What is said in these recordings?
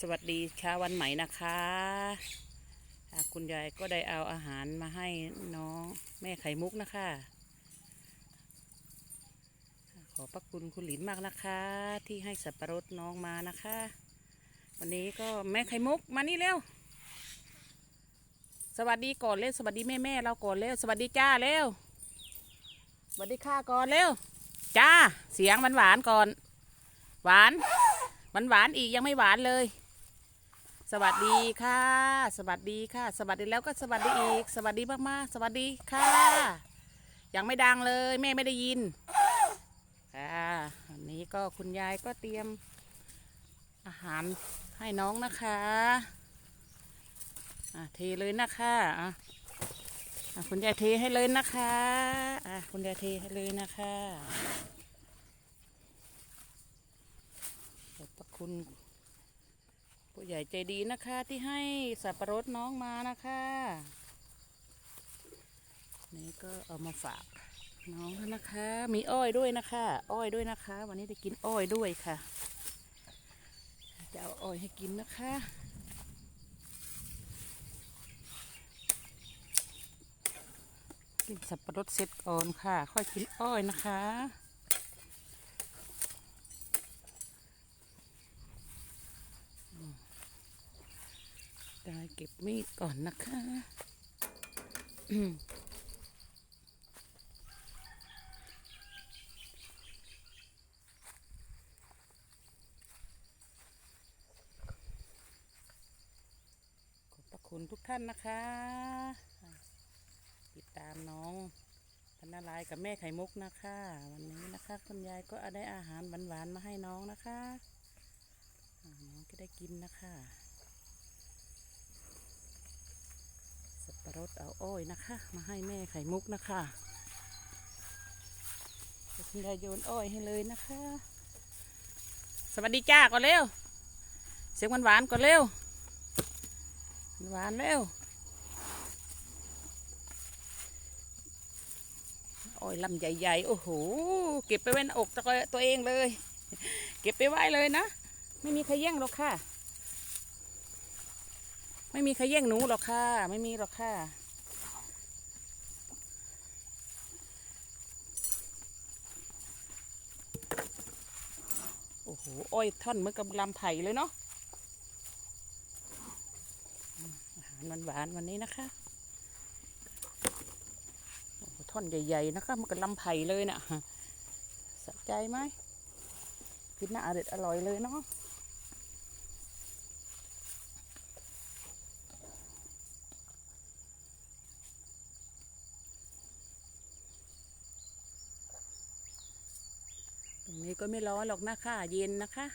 สวัสดีเช้าวันใหม่นะคะคุณยายก็ได้เอาอาหารมาให้น้องแม่ไข่มุกนะคะ ขอพระคุณคุณหลินมากนะคะ ที่ให้สับปะรดน้องมานะคะ วันนี้ก็แม่ไข่มุกมานี่เร็ว สวัสดีก่อนเร็วสวัสดีแม่แม่เราก่อนเร็วสวัสดีจ้าเร็วสวัสดีค่ะก่อนเร็วจ้าเสียงหวานหวานก่อน หวานหวานหวานอีกยังไม่หวานเลย สวัสดีค่ะ สวัสดีค่ะ สวัสดีแล้วก็สวัสดีอีก สวัสดีมากๆ สวัสดีค่ะ ยังไม่ดังเลยแม่ไม่ได้ยิน ค่ะวันนี้ก็คุณยายก็เตรียมอาหารให้น้องนะคะอะเทเลยนะคะอะคุณยายเทให้เลยนะคะอะคุณยายเทให้เลยนะคะขอบพระคุณ ผู้ใหญ่ใจดีนะคะที่ให้สับปะรดน้องมานะคะ นี่ก็เอามาฝากน้องนะคะ มีอ้อยด้วยนะคะ อ้อยด้วยนะคะ วันนี้ได้กินอ้อยด้วยค่ะ จะเอาอ้อยให้กินนะคะกินสับปะรดเสร็จก่อนค่ะ ค่อยกินอ้อยนะคะ ได้เก็บมีดก่อนนะคะขอบพระคุณทุกท่านนะคะ ติดตามน้องพนารายกับแม่ไข่มุกนะคะ วันนี้นะคะคุณยายก็เอาได้อาหารหวานๆมาให้น้องนะคะ น้องก็ได้กินนะคะ สับ ปะรดเอาอ้อยนะคะ มาให้แม่ไข่มุกนะคะคุณยายโยนอ้อยให้เลยนะคะ สวัสดีจ้าก่อนเร็ว เสียงหวานๆก่อนเร็ว หวานเร็ว อ้อยลำใหญ่ๆ โอ้โห เก็บไปไว้ในอกตัวตัวเองเลย เก็บไปไว้เลยนะ ไม่มีใครแย่งหรอกค่ะ ไม่มีใครแย่งหนูหรอกค่ะ ไม่มีหรอกค่ะ โอ้โหอ้อยท่อนเมือนกับลำไผ่เลยเนาะอาหารหวานๆวันนี้นะคะท่อนใหญ่ๆนะคะมันกับลำไผ่เลยนะ่ะสะใจไหมกินน่าอร่อยอร่อยเลยเนาะ ตรงนี้ ก็ไม่ร้อนหรอกนะคะเย็นนะคะ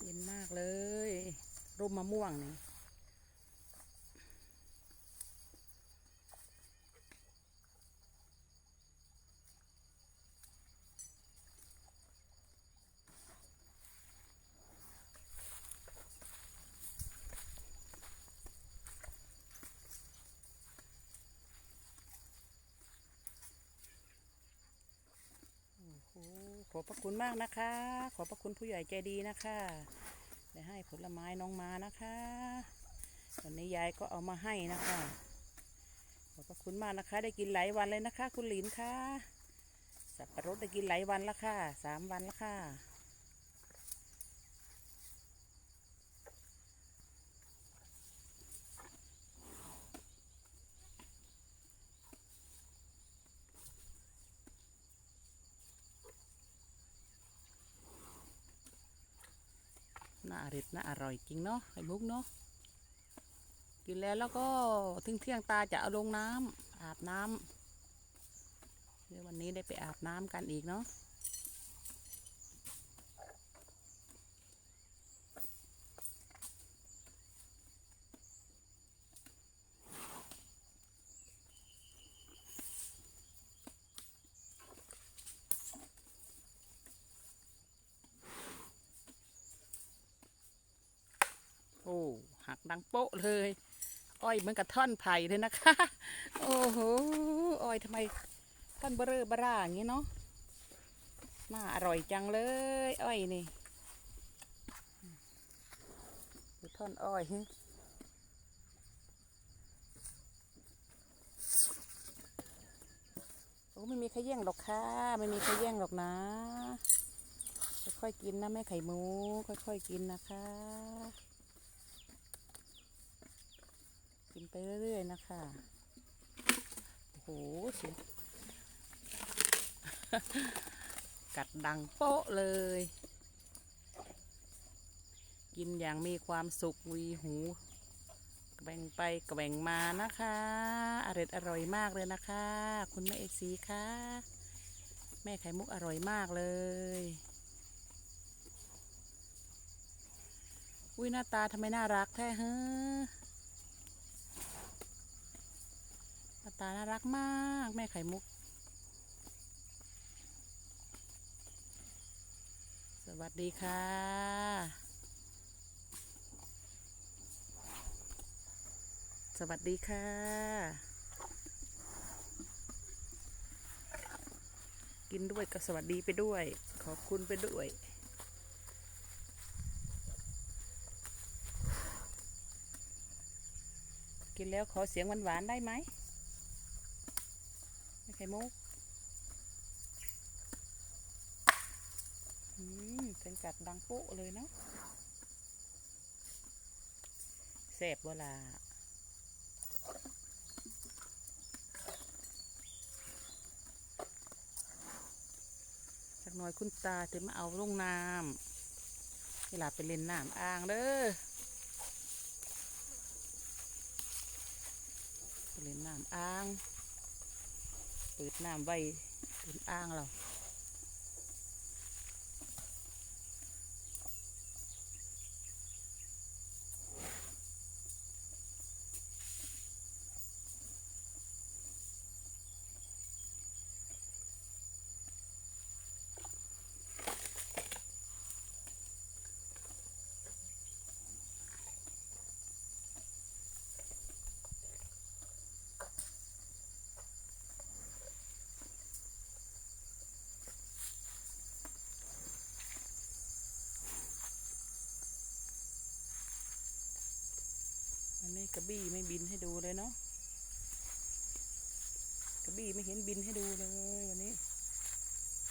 เย็นมากเลย ร่มมะม่วงนี่โอ้โห อบพระคุณมากนะคะ ขอบพระคุณผู้ใหญ่ใจดีนะคะได้ให้ผลไม้น้องมานะคะวันนี้ยายก็เอามาให้นะคะ ขอบพระคุณมากนะคะ ได้กินหลายวันเลยนะคะ คุณหลินค่ะสับปะรดได้กินหลายวันแล้วค่ะสามวันแล้วค่ะ น่าอริดน่าอร่อยจริงเนาะไข่มุกเนาะกินแล้วแล้วก็ถึงเที่ยงตาจะเอาลงน้ำอาบน้ำเดี๋ยววันนี้ได้ไปอาบน้ำกันอีกเนาะโอ้ หักดังโป๊ะเลย อ้อยเหมือนกับท่อนไผ่เลยนะคะ โอ้โห อ้อยทำไมท่อนเบอร์เบร่าอย่างนี้เนาะ น่าอร่อยจังเลย อ้อยนี่ท่อนอ้อยโอ้ไม่มีใครแย่งหรอกค่ะ ไม่มีใครแย่งหรอกนะ ค่อยๆกินนะแม่ไข่หมูค่อยๆกินนะคะ กิน ไปเรื่อยๆนะคะ โอ้โหเสียงกัดดังโป๊ะเลย กินอย่างมีความสุขวีหูแบ่งไปแบ่งมานะคะอร่อยอร่อยมากเลยนะคะ คุณแม่เอกสีค่ะแม่ไข่มุกอร่อยมากเลยอุ้ยหน้าตาทำไมน่ารักแท้เฮ้อหน้า ตาน่ารักมาก แม่ไข่มุก สวัสดีค่ะสวัสดีค่ะ กินด้วยก็สวัสดีไปด้วย ขอบคุณไปด้วย กินแล้วขอเสียงหวานๆได้ไหม ไข่มุกอืมเสียงกัดดังโป๊ะเลยเนาะแสบเวลาสักหน่อยคุณตาถึงมาเอาลงน้ำเวลาไปเล่นน้ำอ่างเด้อไปเล่นน้ำอ่าง เปิดน้ำไว้เป็นอ้างเรา อันนี้กระบี่ไม่บินให้ดูเลยเนาะกระบี่ไม่เห็นบินให้ดูเลยวันนี้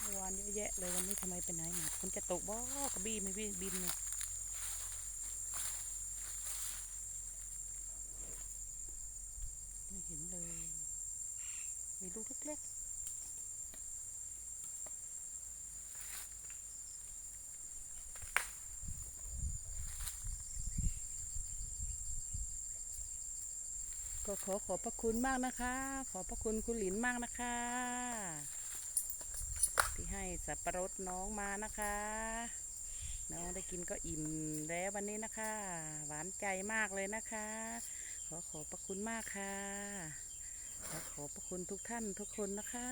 เมื่อวานเยอะแยะเลยวันนี้ทำไมไปไหนหมดคนจะตกบ่กระบี่ไม่บินบินเลยไม่เห็นเลย มีลูกเล็กๆ ขอขอบพระคุณมากนะคะ ขอบพระคุณคุณหลินมากนะคะ ที่ให้สับปะรดน้องมานะคะ น้องได้กินก็อิ่มแล้ววันนี้นะคะ หวานใจมากเลยนะคะ ขอขอบพระคุณมากค่ะ ขอขอบพระคุณทุกท่านทุกคนนะคะ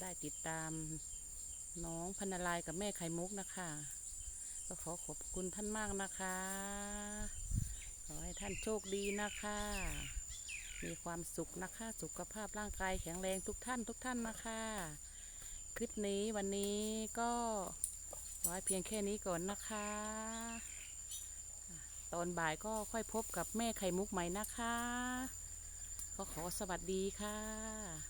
ได้ติดตามน้องพันนลายกับแม่ไข่มุกนะคะ ก็ขอขอบคุณท่านมากนะคะ ขอให้ท่านโชคดีนะคะ มีความสุขนะคะ สุขภาพร่างกายแข็งแรงทุกท่านทุกท่านนะคะ คลิปนี้วันนี้ก็ไว้เพียงแค่นี้ก่อนนะคะอะตอนบ่ายก็ค่อยพบกับแม่ไข่มุกใหม่นะคะ ก็ขอสวัสดีค่ะ